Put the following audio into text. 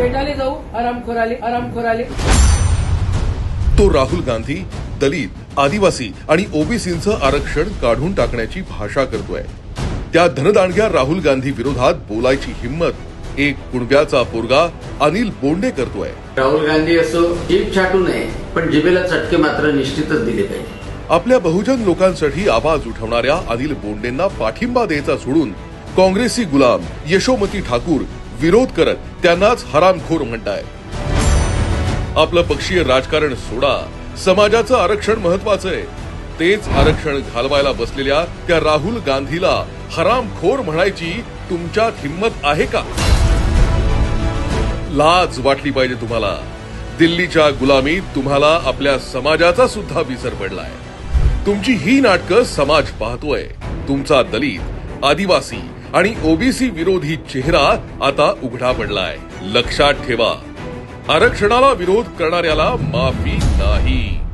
भेटायला जाऊ आरामखोर आले आरामखोर आले तो राहुल गांधी दलित आदिवासी आणि ओबीसींचं आरक्षण काढून टाकण्याची भाषा करतोय. त्या धनदांडग्या राहुल गांधी विरोधात बोलायची हिंमत एक कुणब्याचा पोरगा अनिल बोंडे करतोय. राहुल गांधी असो जीभ छाटू नये पण जिभेला चटके मात्र निश्चितच दिले पाहिजे. आपल्या बहुजन लोकांसाठी आवाज उठवणाऱ्या अनिल बोंडेंना पाठिंबा द्यायचा सोडून काँग्रेसी गुलाम यशोमती ठाकूर विरोध करत त्यांनाच हरामखोर म्हणताय. आपलं पक्षीय राजकारण सोडा. समाजाचं आरक्षण महत्वाचं आहे. तेच आरक्षण घालवायला बसलेल्या त्या राहुल गांधीला हरामखोर म्हणायची तुमच्यात हिंमत आहे का? लाज वाटली पाहिजे तुम्हाला. दिल्लीच्या गुलामीत तुम्हाला आपल्या समाजाचा सुद्धा विसर पडलाय. तुमची ही नाटकं समाज पाहतोय. तुमचा दलित आदिवासी आणि ओबीसी विरोधी चेहरा आता उघडा पडलाय. लक्षात ठेवा आरक्षणाला विरोध करणाऱ्याला माफी नाही.